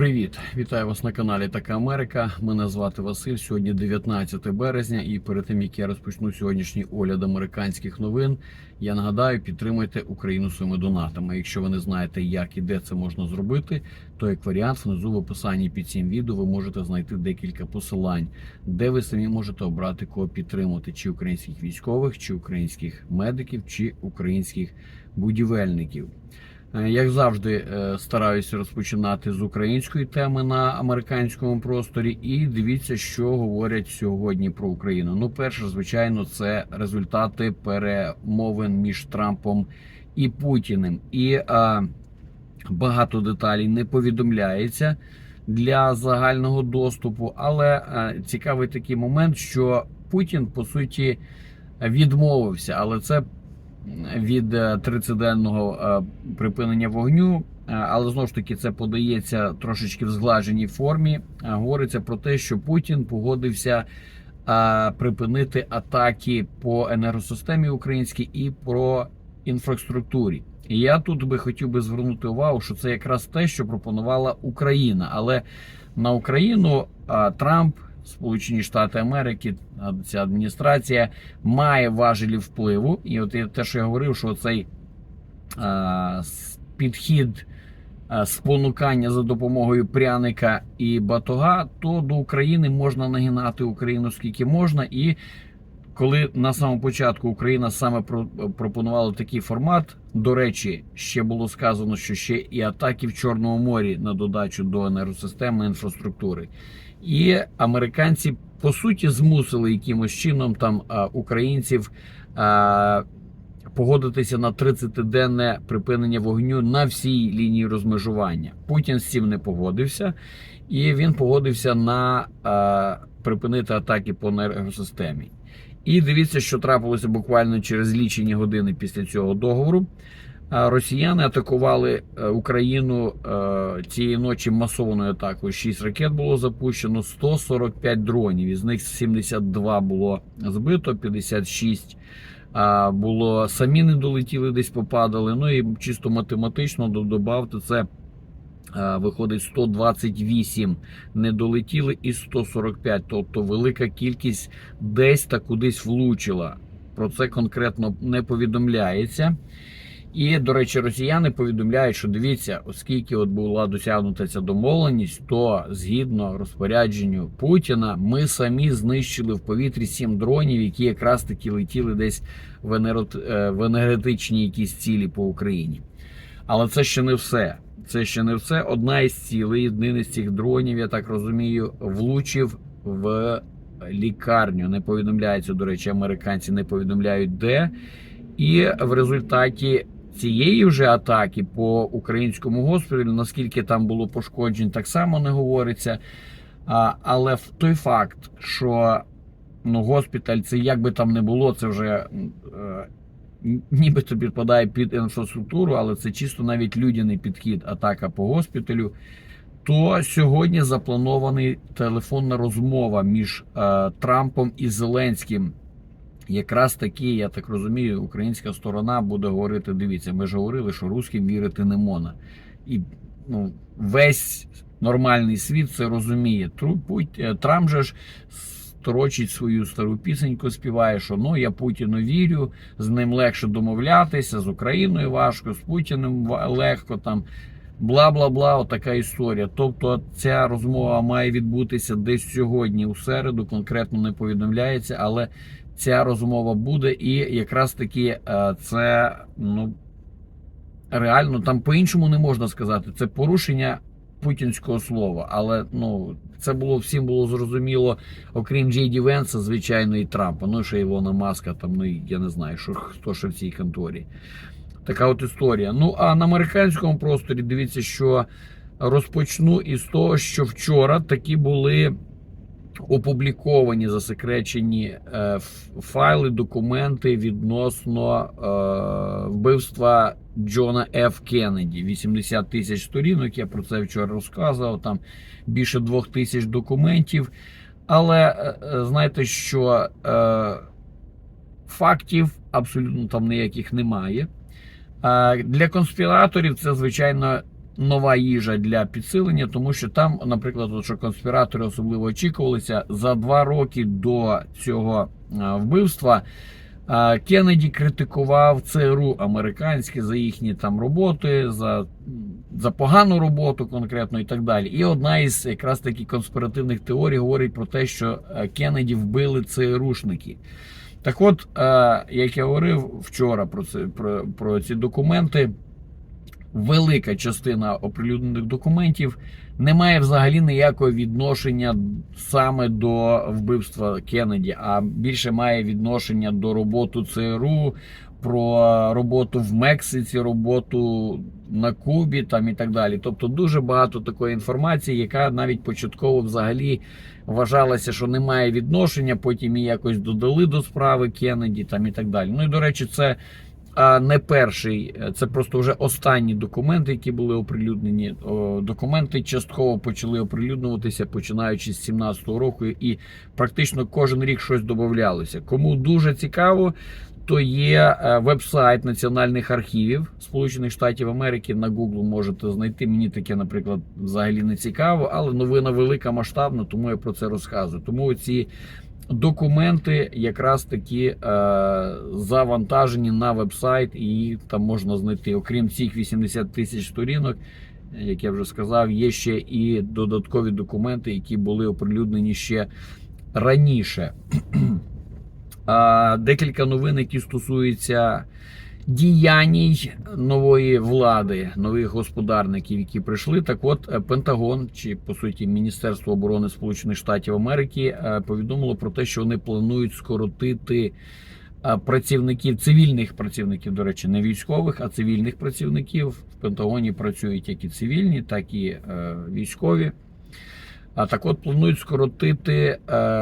Привіт, вітаю вас на каналі Така Америка. Мене звати Василь. Сьогодні 19 березня, і перед тим як я розпочну сьогоднішній огляд американських новин, я нагадаю, підтримуйте Україну своїми донатами. Якщо ви не знаєте, як і де це можна зробити, то як варіант внизу в описанні під цим відео ви можете знайти декілька посилань, де ви самі можете обрати кого підтримати: чи українських військових, чи українських медиків, чи українських будівельників. Е, Як завжди, е, стараюся розпочинати з української теми на американському просторі. І дивіться, що говорять сьогодні про Україну. Ну, перше, звичайно, це результати перемовин між Трампом і Путіним. І а, багато деталей не повідомляється для загального доступу. Але а, цікавий такий момент, що Путін по суті відмовився, але це від е, 30-денного е, припинення вогню. Е, Але знову ж таки це подається трошечки в зглаженій формі. Говориться про те, що Путін погодився припинити атаки по енергосистемі українській і про інфраструктурі. І я тут би хотів би звернути увагу, що це якраз те, що пропонувала Україна. Але на Україну Трамп, Сполучені Штати Америки, ця адміністрація має важелі впливу. І от я- те, що я говорив, що цей е, підхід е, спонукання за допомогою пряника і батога, то до України можна нагинати Україну скільки можна. І коли на самому початку Україна саме про- пропонувала такий формат, до речі, ще було сказано, що ще і атаки в Чорному морі на додачу до енергосистеми інфраструктури. І американці по суті змусили якимось чином там українців погодитися на 30-денне припинення вогню на всій лінії розмежування. Путін з цим не погодився, і він погодився на припинити атаки по енергосистемі. І дивіться, що трапилося буквально через лічені години після цього договору. Росіяни атакували е, Україну е, цієї ночі масованою атакою. 6 ракет було запущено, 145 дронів. Із них 72 було збито, 56 було самі не долетіли, десь попадали. Ну і чисто математично до- добавте це. е, Виходить 128 не долетіли і 145, тобто велика кількість десь та кудись влучила. Про це конкретно не повідомляється. І, до речі, росіяни повідомляють, що дивіться, оскільки от була досягнута ця домовленість, то згідно розпорядженню Путіна, ми самі знищили в повітрі сім дронів, які якраз таки летіли десь е, в енергетичні якісь цілі по Україні. Але це ще не все. Це ще не все. Одна із цілей, один із цих дронів, я так розумію, влучив в лікарню. Не повідомляється, до речі, американці не повідомляють де. І в результаті цієї вже атаки по українському госпіталю, наскільки там було пошкоджень, так само не говориться. А, але той факт, що ну, госпіталь, це як би там не було, це вже е, нібито підпадає під інфраструктуру, але це чисто навіть людяний підхід, атака по госпіталю. То сьогодні запланований телефонна розмова між е, Трампом і Зеленським. Якраз таки, я так розумію, українська сторона буде говорити: дивіться, ми ж говорили, що русським вірити не можна. І ну, весь нормальний світ це розуміє. Е, Трамп же ж сторочить свою стару пісеньку, співає, що ну я Путіну вірю, з ним легше домовлятися, з Україною важко, з Путіним легко там. Бла бла бла, отака історія. Тобто ця розмова має відбутися десь сьогодні, у середу, конкретно не повідомляється, але ця розмова буде, і якраз таки е, це ну реально там по-іншому не можна сказати. Це порушення путінського слова. Але ну це було всім було зрозуміло, окрім Джей Венса, звичайно, і Трампа. Ну ще Ілона Маска, там ну я не знаю, що хто ще в цій конторі. Така от історія. Ну а на американському просторі дивіться, що розпочну із того, що вчора такі були опубліковані засекречені е, файли, документи відносно е, вбивства Джона Ф. Кеннеді. 80 тисяч сторінок. Я про це вчора розказував. Там більше двох тисяч документів. Але е, знаєте, що фактів абсолютно там ніяких немає. Для конспіраторів це, звичайно, нова їжа для підсилення, тому що там, наприклад, от що конспіратори особливо очікувалися за два роки до цього вбивства. Кеннеді критикував ЦРУ американське за їхні там роботи, за, за погану роботу конкретно і так далі. І одна із якраз таки конспіративних теорій говорить про те, що Кеннеді вбили ЦРУшники. Так от, як я говорив вчора про це про, про ці документи, велика частина оприлюднених документів не має взагалі ніякого відношення саме до вбивства Кеннеді, а більше має відношення до роботи ЦРУ, про роботу в Мексиці, роботу на Кубі там і так далі. Тобто дуже багато такої інформації, яка навіть початково взагалі вважалася, що не має відношення, потім її якось додали до справи Кеннеді там і так далі. Ну і до речі, це не перший, це просто вже останні документи, які були оприлюднені. Документи частково почали оприлюднюватися починаючи з 17-го року, і практично кожен рік щось додавалося. Кому дуже цікаво, то є е, веб-сайт національних архівів Сполучених Штатів Америки. На Google можете знайти. Мені таке, наприклад, взагалі не цікаво, але новина велика масштабна, тому я про це розказую. Тому ці документи якраз таки е, завантажені на веб-сайт, і їх там можна знайти. Окрім цих 80 тисяч сторінок, як я вже сказав, є ще і додаткові документи, які були оприлюднені ще раніше. Декілька новин, які стосуються діяній нової влади, нових господарників, які прийшли. Так, от е, Пентагон, чи по суті Міністерство оборони Сполучених Штатів Америки, е, повідомило про те, що вони планують скоротити е, працівників, цивільних працівників, до речі, не військових, а цивільних працівників. В Пентагоні працюють як і цивільні, так і військові. А так от планують скоротити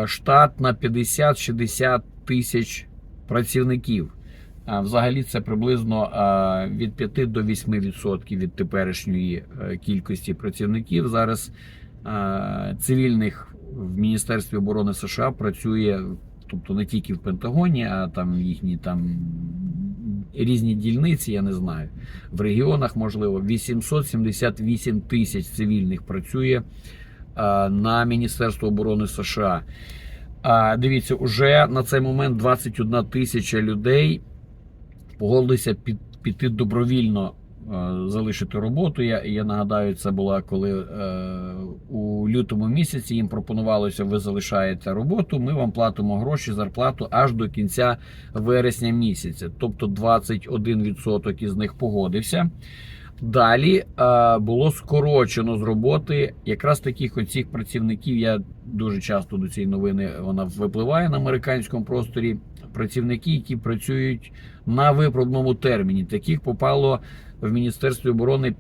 штат на 50-60 тисяч працівників. Взагалі це приблизно від 5 до 8% від теперішньої е, кількості працівників. Зараз цивільних в Міністерстві оборони США працює, тобто не тільки в Пентагоні, а там їхні там різні дільниці, я не знаю. В регіонах можливо 878 тисяч цивільних працює на Міністерство оборони США. А Дивіться, уже на цей момент 21 тисяча людей погодилися під, піти добровільно е, залишити роботу. Я я нагадаю, це була коли е, у лютому місяці їм пропонувалося, ви залишаєте роботу. Ми вам платимо гроші, зарплату аж до кінця вересня місяця. Тобто 21% із них погодився. Далі е, було скорочено з роботи якраз таких оцих працівників. Я дуже часто до цієї новини вона випливає на американському просторі. Працівники, які працюють на виправному терміні, таких попало в Міністерстві оборони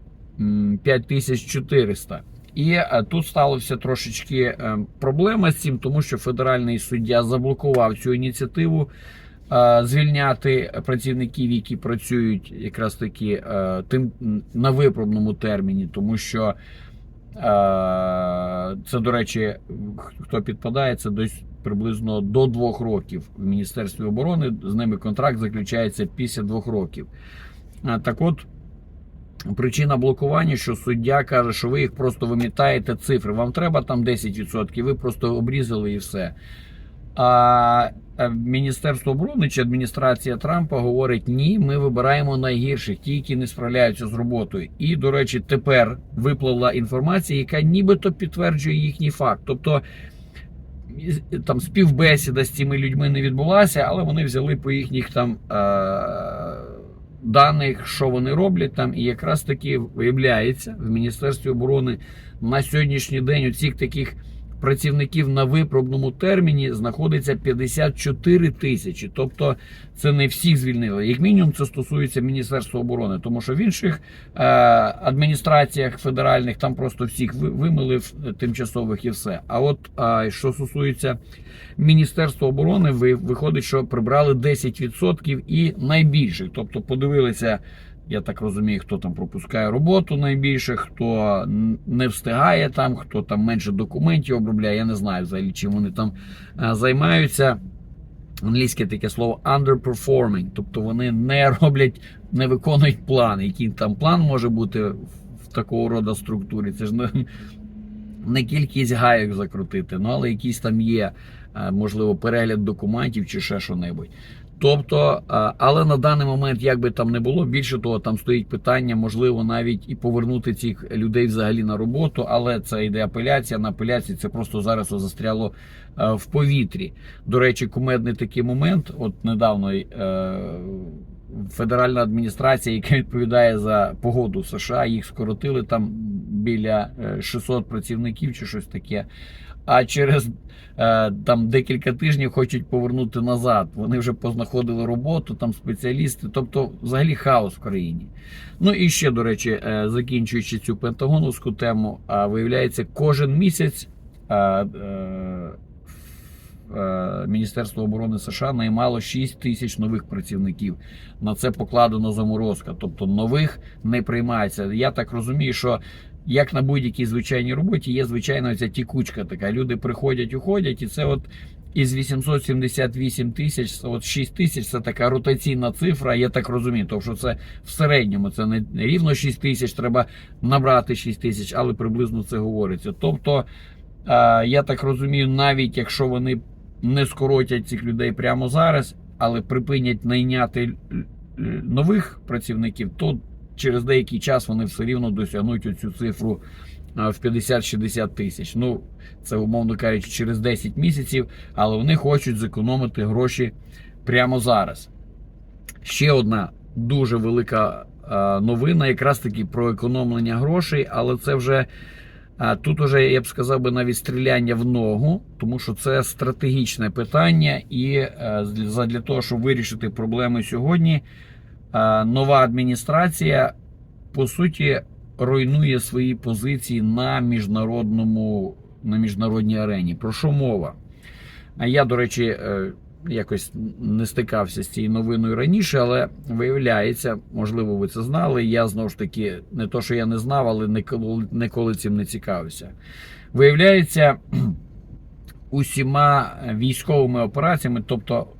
5400. І е, тут сталося трошечки е, проблема з цим, тому що федеральний суддя заблокував цю ініціативу звільняти працівників, які працюють якраз таки тим на виправному терміні, тому що це, до речі, хто підпадає, це десь приблизно до двох років в Міністерстві оборони. З ними контракт заключається після двох років. Так от. Причина блокування, що суддя каже, що ви їх просто вимітаєте цифри. Вам треба там 10%, ви просто обрізали і все. А Міністерство оборони чи адміністрація Трампа говорить: ні, ми вибираємо найгірших, ті, які не справляються з роботою. І, до речі, тепер випливла інформація, яка нібито підтверджує їхній факт. Тобто там співбесіда з цими людьми не відбулася, але вони взяли по їхніх там даних, що вони роблять там, і якраз таки виявляється в Міністерстві оборони на сьогоднішній день у цих таких працівників на випробному терміні знаходиться 54 тисячі. Тобто це не всіх звільнили. Як мінімум, це стосується Міністерства оборони, тому що в інших е, адміністраціях федеральних там просто всіх вимили тимчасових і все. А от е, що стосується Міністерства оборони, ви виходить, що прибрали 10% і найбільших. Тобто подивилися. Я так розумію, хто там пропускає роботу найбільше, хто не встигає там, хто там менше документів обробляє. Я не знаю взагалі, чим вони там е, займаються. Англійське таке слово underperforming, тобто вони не роблять, не виконують план. Який там план може бути в такого роду структурі. Це ж не, не кількість гайок закрутити, ну але якийсь там є, е, можливо, перегляд документів чи ще що-небудь. Тобто, е, але на даний момент, як би там не було, більше того, там стоїть питання, можливо, навіть і повернути цих людей взагалі на роботу, але це йде апеляція. На апеляції це просто зараз застряло е, в повітрі. До речі, кумедний такий момент. От недавно е, федеральна адміністрація, яка відповідає за погоду США, їх скоротили там біля е, 600 працівників чи щось таке. А через е, там декілька тижнів хочуть повернути назад. Вони вже познаходили роботу, там спеціалісти, тобто взагалі хаос в країні. Ну і ще, до речі, е, закінчуючи цю пентагоновську тему, виявляється, кожен місяць е, Міністерство оборони США наймало 6 тисяч нових працівників. На це покладено заморозка, тобто нових не приймається. Я так розумію, що як на будь-якій звичайній роботі, є звичайно ця тікучка така. Люди приходять, уходять, і це от із 878 тисяч, от 6 тисяч це така ротаційна цифра, я так розумію. Тому що це в середньому це не рівно 6 тисяч, треба набрати 6 тисяч, але приблизно це говориться. Тобто, я так розумію, навіть якщо вони не скоротять цих людей прямо зараз, але припинять найняти нових працівників, то через деякий час вони все рівно досягнуть оцю цифру в 50-60 тисяч. Ну, це, умовно кажучи, через 10 місяців, але вони хочуть зекономити гроші прямо зараз. Ще одна дуже велика новина, якраз таки про економлення грошей, але це вже. А тут уже я б сказав би навіть стріляння в ногу, тому що це стратегічне питання, і е, для того, щоб вирішити проблеми сьогодні, нова адміністрація по суті руйнує свої позиції на міжнародному на міжнародній арені. Про що мова? Я, до речі, е, якось не стикався з цією новиною раніше, але виявляється, можливо, ви це знали. Я знову ж таки, не то, що я не знав, але ніколи, цим не цікавився. Виявляється, усіма військовими операціями, тобто е,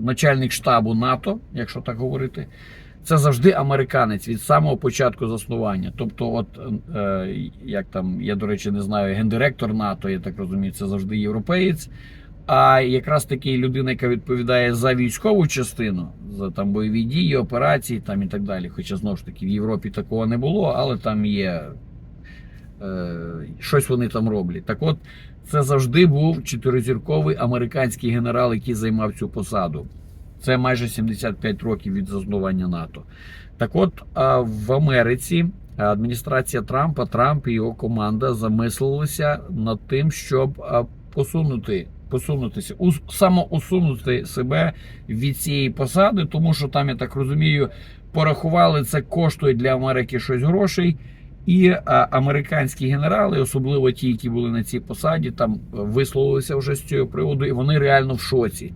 начальник штабу НАТО, якщо так говорити, це завжди американець від самого початку заснування. Тобто, от е, як там, я до речі, не знаю, гендиректор НАТО, я так розумію, це завжди європеєць. А якраз таки людина, яка відповідає за військову частину, за там бойові дії, операції там і так далі. Хоча знову ж таки в Європі такого не було, але там є е, щось вони там роблять. Так от, це завжди був чотиризірковий американський генерал, який займав цю посаду. Це майже 75 років від заснування НАТО. Так от в Америці адміністрація Трампа, Трамп і його команда замислилися над тим, щоб посунути. Посунутися, самоусунути себе від цієї посади, тому що там, я так розумію, порахували це коштує для Америки щось грошей. І а, американські генерали, особливо ті, які були на цій посаді, там висловилися вже з цього приводу, і вони реально в шоці.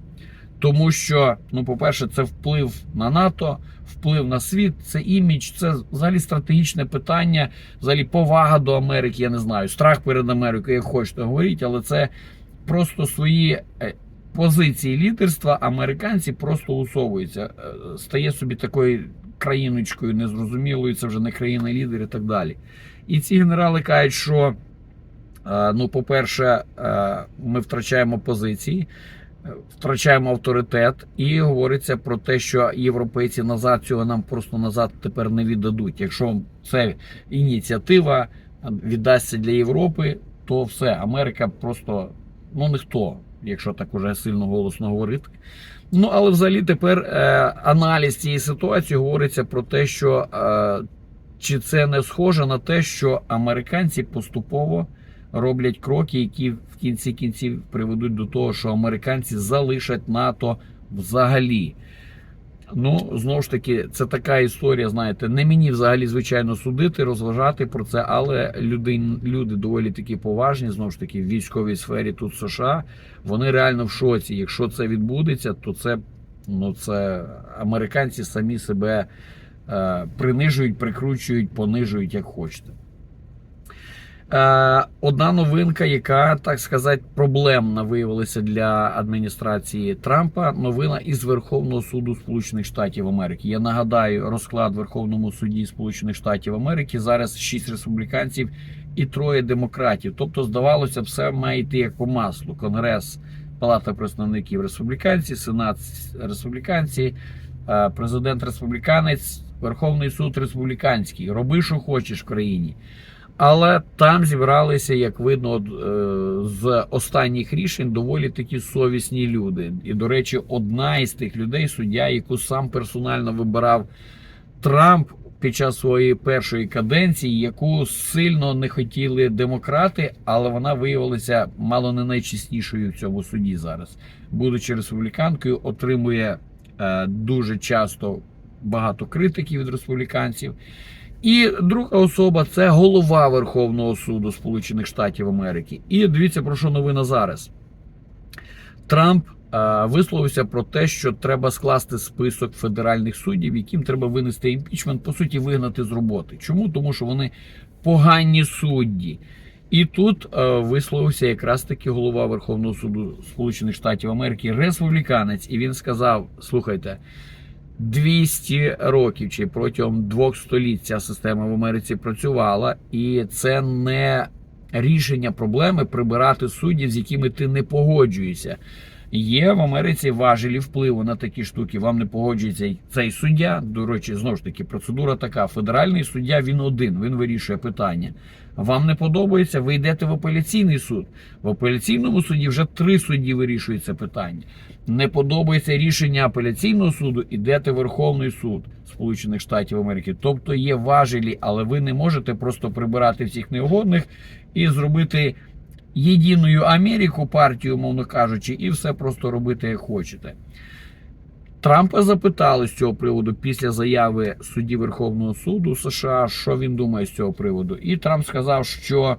Тому що, ну, по-перше, це вплив на НАТО, вплив на світ, це імідж, це взагалі стратегічне питання, взагалі повага до Америки. Я не знаю, страх перед Америкою, як хочете говоріть, але це просто свої позиції лідерства. Американці просто усовуються, стає собі такою країночкою незрозумілою. Це вже не країна лідер і так далі. І ці генерали кажуть, що ну, по-перше, ми втрачаємо позиції втрачаємо авторитет, і говориться про те, що європейці назад цього нам просто назад тепер не віддадуть. Якщо це ініціатива віддасться для Європи, то все Америка просто ну ніхто, якщо так уже сильно голосно говорити. Ну але взагалі тепер е, аналіз цієї ситуації говориться про те, що е, чи це не схоже на те, що американці поступово роблять кроки, які в кінці кінців приведуть до того, що американці залишать НАТО взагалі. Ну, знову ж таки, це така історія, знаєте, не мені взагалі, звичайно, судити, розважати про це, але люди люди доволі такі поважні, знову ж таки, в військовій сфері тут США, вони реально в шоці. Якщо це відбудеться, то це ну, це американці самі себе е, принижують, прикручують, понижують, як хочете. Е, одна новинка, яка, так сказати, проблемна виявилася для адміністрації Трампа. Новина із Верховного суду Сполучених Штатів Америки. Я нагадаю, розклад Верховному суді Сполучених Штатів Америки зараз шість республіканців і троє демократів. Тобто, здавалося, все має йти як по маслу. Конгрес, Палата представників республіканці, Сенат республіканці, е, президент республіканець, Верховний суд республіканський. Роби, що хочеш в країні. Але там зібралися, як видно, е, з останніх рішень доволі такі совісні люди. І, до речі, одна із тих людей, суддя, яку сам персонально вибирав Трамп під час своєї першої каденції, яку сильно не хотіли демократи, але вона виявилася мало не найчеснішою в цьому суді зараз. Будучи республіканкою, отримує е, дуже часто багато критики від республіканців. І друга особа це голова Верховного суду Сполучених Штатів Америки. І дивіться про що новина зараз. Трамп е, висловився про те, що треба скласти список федеральних суддів, яким треба винести імпічмент, по суті, вигнати з роботи. Чому? Тому що вони погані судді. І тут е, висловився якраз таки голова Верховного суду Сполучених Штатів Америки, республіканець, і він сказав: слухайте. 200 років чи протягом двох століть ця система в Америці працювала, і це не рішення проблеми прибирати суддів, з якими ти не погоджуєшся. Є в Америці важелі впливу на такі штуки. Вам не погоджується цей суддя. До речі, знову ж таки, процедура така: федеральний суддя він один, він вирішує питання. Вам не подобається, ви йдете в апеляційний суд. В апеляційному суді вже три судді вирішують це питання. Не подобається рішення апеляційного суду, йдете в Верховний суд Сполучених Штатів Америки. Тобто є важелі, але ви не можете просто прибирати всіх неугодних і зробити єдиною Америку партію, мовно кажучи, і все просто робити як хочете. Трампа запитали з цього приводу після заяви судді Верховного суду США, що він думає з цього приводу. І Трамп сказав, що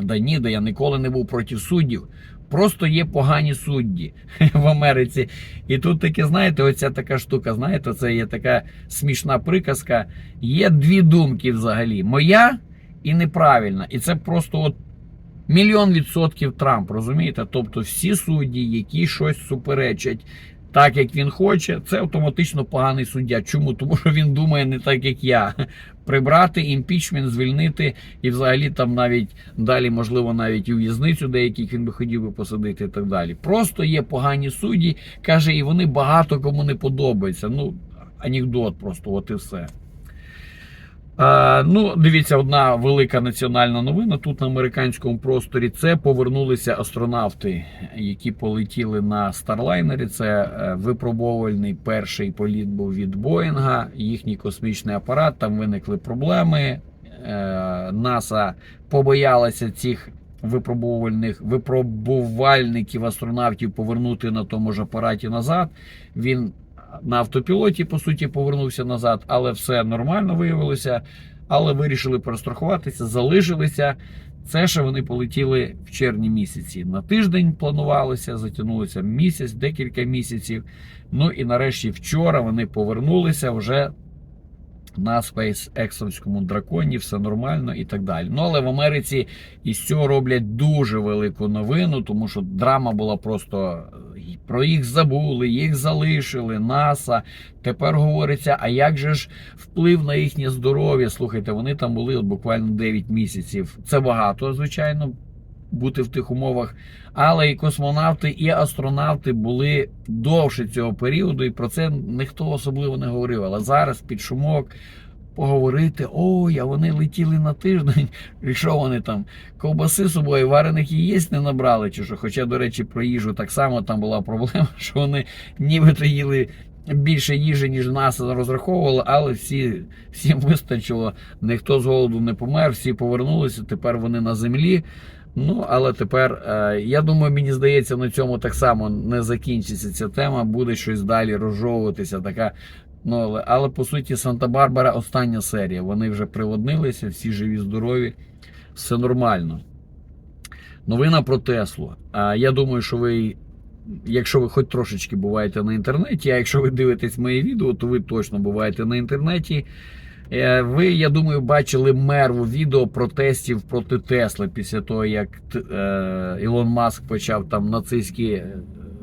да ні, да я ніколи не був проти суддів. Просто є погані судді в Америці. І тут таке, знаєте, оця така штука, знаєте, це є така смішна приказка. Є дві думки взагалі: моя і неправильна. І це просто от мільйон відсотків Трамп, розумієте? Тобто всі судді, які щось суперечать так, як він хоче, це автоматично поганий суддя. Чому? Тому що він думає не так, як я. Прибрати імпічмент, звільнити і взагалі там навіть далі, можливо, навіть і в'язницю деяких він би хотів би посадити і так далі. Просто є погані судді, каже, і вони багато кому не подобаються. Ну, анекдот просто, от і все. Ну, дивіться, одна велика національна новина тут на американському просторі. Це повернулися астронавти, які полетіли на Старлайнері. Це е, випробовувальний перший політ був від Боїнга, їхній космічний апарат. Там виникли проблеми. Е, НАСА побоялася цих випробувальних випробувальників астронавтів повернути на тому ж апараті назад. Він на автопілоті, по суті, повернувся назад, але все нормально виявилося. Але вирішили перестрахуватися, залишилися. Це ще вони полетіли в червні місяці. На тиждень планувалося, затягнулося місяць, декілька місяців. Ну і нарешті вчора вони повернулися вже на SpaceX драконі, все нормально і так далі. Ну але в Америці із цього роблять дуже велику новину, тому що драма була просто про їх забули, їх залишили, НАСА. Тепер говориться, а як же ж вплив на їхнє здоров'я? Слухайте, вони там були от буквально 9 місяців. Це багато, звичайно. Бути в тих умовах, але і космонавти, і астронавти були довше цього періоду, і про це ніхто особливо не говорив. Але зараз під шумок поговорити: ой, а вони летіли на тиждень. І що вони там ковбаси собою, варених яєць не набрали, чи що? Хоча, до речі, про їжу так само там була проблема, що вони нібито їли. Більше їжі, ніж нас розраховували, але всі, всім вистачило. Ніхто з голоду не помер, всі повернулися. Тепер вони на землі. Ну, але тепер, е, я думаю, мені здається, на цьому так само не закінчиться ця тема, буде щось далі розжовуватися. Така, ну, але, але по суті, Санта-Барбара остання серія. Вони вже приводнилися, всі живі, здорові, все нормально. Новина про Теслу. Я думаю, що ви, якщо ви хоч трошечки буваєте на інтернеті, а якщо ви дивитесь моє відео, то ви точно буваєте на інтернеті. Е, Ви, я думаю, бачили мерву відео протестів проти Тесли після того, як е, Ілон Маск почав там нацистські е,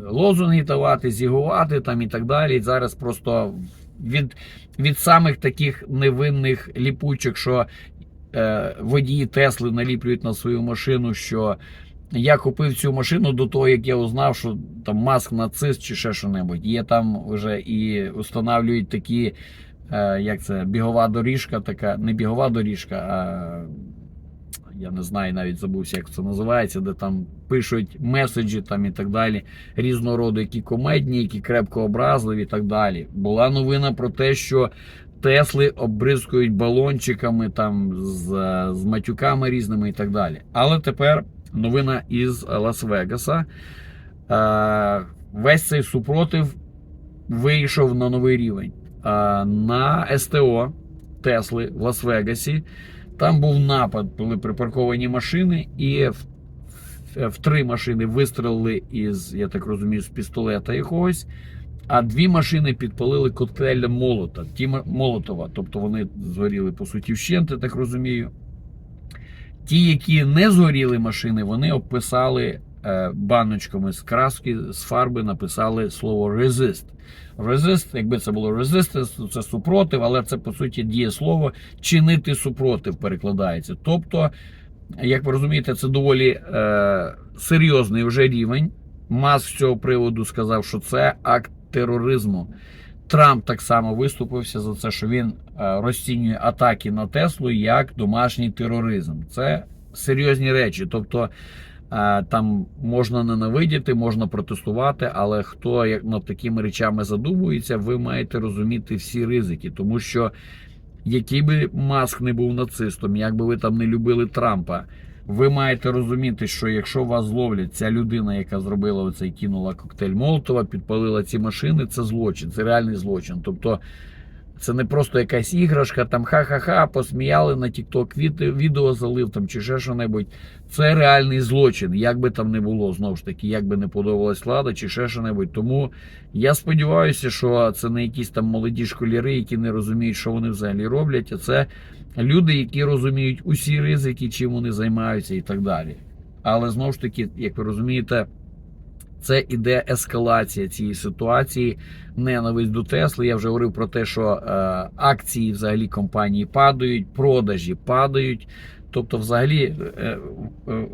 лозунги давати, зігувати там і так далі. І зараз просто від, від самих таких невинних ліпучок, що водії Тесли наліплюють на свою машину, що я купив цю машину до того, як я узнав, що там маск нацист чи ще що-небудь. Є там вже і встановлюють такі, як це, бігова доріжка, така, не бігова доріжка, а я не знаю, навіть забувся, як це називається, де там пишуть меседжі там і так далі, різного роду, які комедні, які крепко образливі і так далі. Була новина про те, що Тесли обризкують балончиками там з, з матюками різними і так далі. Але тепер новина із Лас-Вегаса. Е, Весь цей супротив вийшов на новий рівень. На СТО Тесли в Лас-Вегасі там був напад, були припарковані машини, і в, в, в три машини вистрелили із, я так розумію, з пістолета якогось. А дві машини підпалили коктейль молота, ті Молотова. Тобто вони згоріли по суті вщент, я так розумію. Ті, які не згоріли машини, вони обписали е, баночками з краски, з фарби, написали слово resist. Resist, якби це було resistance, то це супротив, але це по суті дієслово чинити супротив перекладається. Тобто, як ви розумієте, це доволі е, серйозний вже рівень. Маск з цього приводу сказав, що це акт тероризму. Трамп так само виступився за це, що він е, розцінює атаки на Теслу як домашній тероризм. Це серйозні речі. Тобто е, там можна ненавидіти, можна протестувати, але хто як над такими речами задумується, ви маєте розуміти всі ризики, тому що який би маск не був нацистом, як би ви там не любили Трампа. Ви маєте розуміти, що якщо вас зловлять, ця людина, яка зробила оцей кинула коктейль Молотова, підпалила ці машини, це злочин, це реальний злочин. Тобто це не просто якась іграшка, там ха-ха-ха, посміяли на від- відео залив там чи ще що-небудь. Це реальний злочин, як би там не було, знову ж таки, як би не подобалась влада чи ще що-небудь. Тому я сподіваюся, що це не якісь там молоді школяри, які не розуміють, що вони взагалі роблять, а це люди, які розуміють усі ризики, чим вони займаються і так далі. Але знову ж таки, як ви розумієте, це іде ескалація цієї ситуації, ненависть до Тесли. Я вже говорив про те, що е, акції взагалі компанії падають, продажі падають. Тобто, взагалі, е, е, е,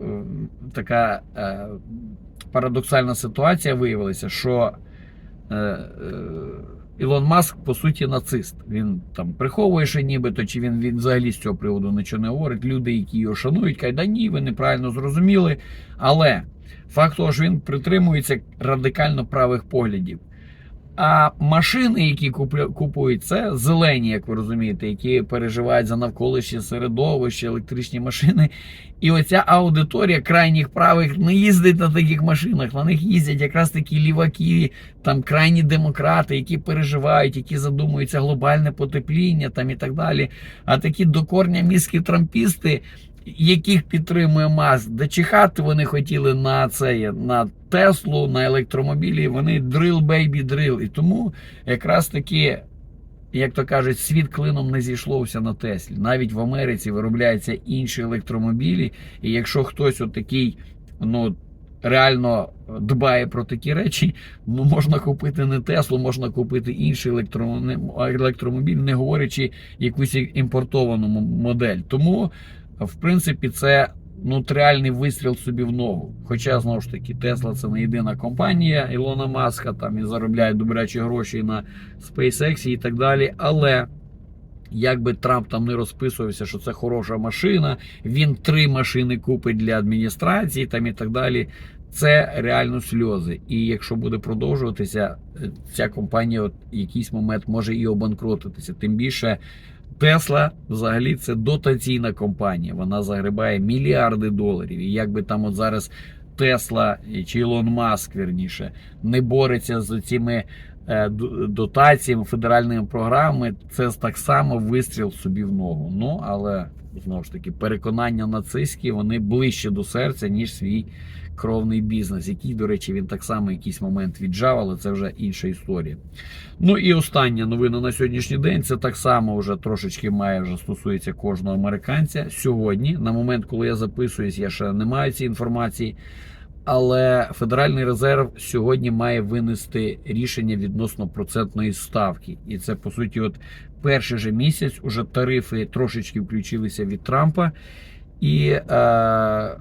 така е, парадоксальна ситуація виявилася, що е, е, Ілон Маск по суті нацист. Він там приховує ще нібито, чи він, він взагалі з цього приводу нічого не говорить. Люди, які його шанують, кажуть, да ні, ви неправильно зрозуміли. Але факт того, що він притримується радикально правих поглядів. А машини, які купують, це зелені, як ви розумієте, які переживають за навколишнє середовище, електричні машини. І оця аудиторія крайніх правих не їздить на таких машинах. На них їздять якраз такі ліваки, там крайні демократи, які переживають, які задумуються глобальне потепління там і так далі. А такі докорня міські трампісти, яких підтримує Маск, де чихати вони хотіли на це, на Теслу, на електромобілі. Вони дрил, бейбі, дрил. І тому якраз таки. Як то кажуть, світ клином не зійшлося на Теслі. Навіть в Америці виробляються інші електромобілі. І якщо хтось отакий, ну реально дбає про такі речі, ну можна купити не Теслу, можна купити інший електро... електромобіль, не говорячи якусь імпортовану модель. Тому, в принципі, це ну, от реальний вистріл собі в ногу. Хоча, знову ж таки, Тесла це не єдина компанія Ілона Маска, там і заробляє добрячі гроші на SpaceX і так далі. Але як би Трамп там не розписувався, що це хороша машина, він три машини купить для адміністрації там і так далі. Це реально сльози. І якщо буде продовжуватися, ця компанія от якийсь момент може і обанкротитися. Тим більше Тесла взагалі це дотаційна компанія. Вона загребає мільярди доларів. І якби там от зараз Тесла чи Ілон Маск, верніше, не бореться з цими е, дотаціями, федеральними програмами, це так само вистріл собі в ногу. Ну але знову ж таки, переконання нацистські вони ближче до серця, ніж свій кровний бізнес, який, до речі, він так само якийсь момент віджав, але це вже інша історія. Ну і остання новина на сьогоднішній день це так само вже трошечки має вже стосується кожного американця. Сьогодні, на момент, коли я записуюсь, я ще не маю цієї інформації. Але Федеральний резерв сьогодні має винести рішення відносно процентної ставки, і це по суті, от перший же місяць уже тарифи трошечки включилися від Трампа, і е,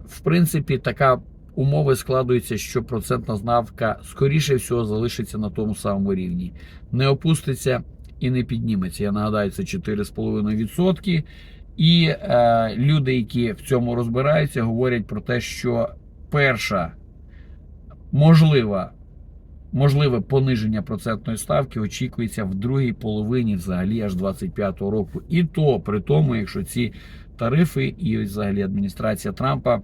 в принципі така умови складуються, що процентна ставка скоріше всього залишиться на тому самому рівні, не опуститься і не підніметься. Я нагадаю, це 4,5%. І е, люди, які в цьому розбираються, говорять про те, що перша можлива, можливе пониження процентної ставки очікується в другій половині взагалі аж 25-го року. І то при тому, якщо ці тарифи і взагалі адміністрація Трампа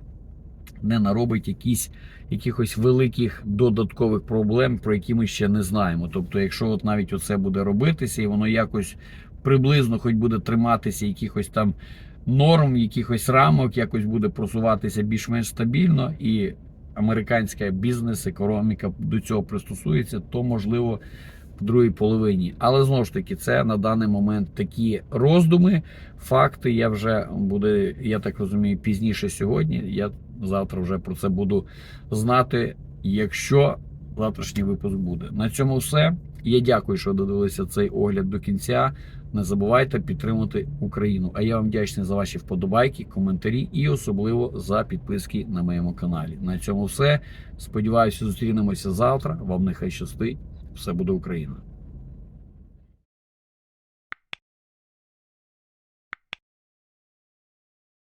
не наробить якісь якихось великих додаткових проблем, про які ми ще не знаємо. Тобто, якщо от навіть оце буде робитися, і воно якось приблизно хоч буде триматися якихось там норм, якихось рамок, якось буде просуватися більш-менш стабільно, і американська бізнес, економіка до цього пристосується, то можливо в другій половині. Але знову ж таки, це на даний момент такі роздуми, факти. Я вже буде, я так розумію, пізніше сьогодні. Я завтра вже про це буду знати, якщо завтрашній випуск буде. На цьому все. Я дякую, що додивилися цей огляд до кінця. Не забувайте підтримувати Україну. А я вам вдячний за ваші вподобайки, коментарі і особливо за підписки на моєму каналі. На цьому все. Сподіваюся, зустрінемося завтра. Вам нехай щастить. Все буде Україна.